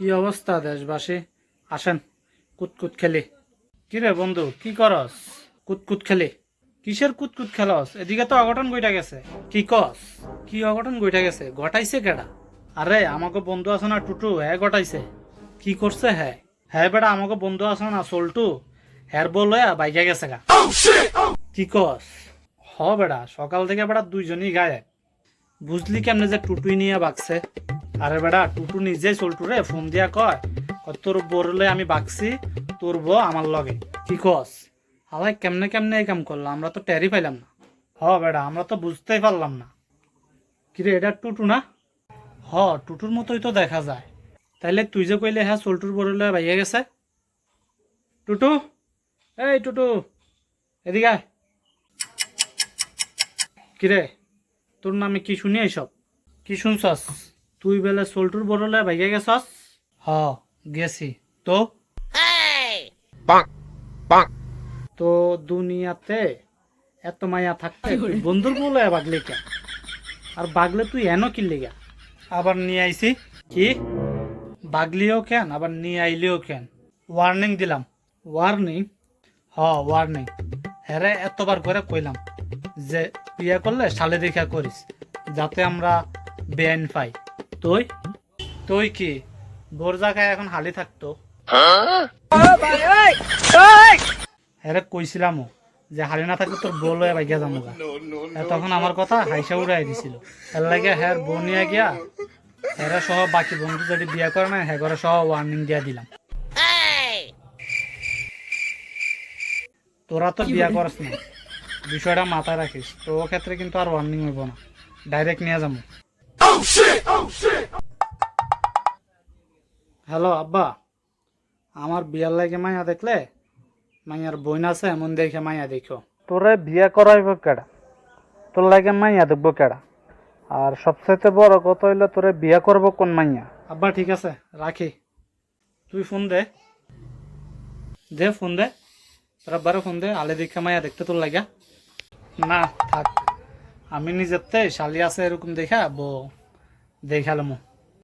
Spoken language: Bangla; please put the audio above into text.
কি অবস্থা দেশবাসী? আসেন কুতকুত খেলি। কিরে বন্ধু, কি করস? কুতকুত খেলি। কিসের কুতকুত খেলস? এদিকে তো অঘটন গইটা গেছে। কি কস? কি অঘটন গইটা গেছে? ঘটাইছে কেডা? আরে, আমাকে বন্ধু আছে না টুটু হ্যাঁ ঘটাইছে। কি করছে হ্যাঁ হ্যাঁ বেটা আমাকে বন্ধু আছে না সোল্টু হ্যার বলে বাইকে গেছে গা। কি কস? হ বেড়া, সকাল থেকে বেড়া দুইজনই গায়ে বুঝলি কেমনে যে টুটুই নিয়ে বাগছে? আরে বেটা টুটু নিজেই চলটুরে, ফোন দিয়া কয় তোর বরলে আমি বাগছি, তোর বউ আমার লগে। কি কস? হালাই কেমনে কেমনে এই কাম করল? আমরা তো টেরি পাইলাম না। হ বেটা আমরা তো বুঝতেই পারলাম না। কিরে এটা টুটু না? হ, টুটুর মতোই তো দেখা যায়। তাইলে তুই যে কইলে হ্যাঁ চলটুর বরলে বাইয়ে গেছে? টুটু? এই টুটু, এদিকে। কিরে তোর নামে কি শুনি এইসব? কি শুনছস? তুই বেলে সোল্টুর বড়লে ভাইগে গেছস? হ গেছি। তো? তো দুনিয়াতে এত মায়া থাকতে বন্ধুর বলে বাগলি কেন? আর বাগলে তুই এন কিনলি গা আবার নিয়ে আইছি। কি? বাগলিও কেন? আবার নিয়ে আইলিও কেন? ওয়ার্নিং দিলাম। ওয়ার্নিং হ ওয়ার্নিং হ্যারে এতবার করে কইলাম যে বিয়ে করলে সালে দেখা করিস যাতে আমরা বেআইন পাই। তুই? তুই কি? বোর জায়গায় এখন হালি থাকতো? হ্যাঁ কইছিলামও যে হালি না থাকলে তোর বল হয়ে বাইগা যাব তখন আমার কথা হাইসা উড়াই দিছিল। এর লাগে হ্যাঁ বোন নিয়ে গিয়া হ্যাঁ সহ বাকি বন্ধু যদি বিয়ে করে না হ্যাঁ সহ ওয়ার্নিং দিয়া দিলাম। তোরা তো বিয়া করস না বিষয়টা মাথায় রাখিস। তো ক্ষেত্রে কিন্তু আর ওয়ার্নিং হইব না। ডাইরেক্ট নিয়ে যাব হ্যালো আব্বা। আমার বিয়ার লাগে মাইয়া দেখলে? মাইয়ার বোন আছে এমন দেখে মাইয়া দেখো। তোরে বিয়া করাইব কেডা? তোর লাগে মাইয়া দেখব কেডা? আর সবচাইতে বড় কথা হইল তোরে বিয়া করব কোন মাইয়া? আব্বা ঠিক আছে রাখি। তুই ফোন দে। দে ফোন দে। তোর আব্বারও ফোন দে আলে দীক্ষা মাইয়া দেখতে তোর লাগা। না থাক। আমি নিজেরতে শালি আছে এরকম দেখা বো দেখালাম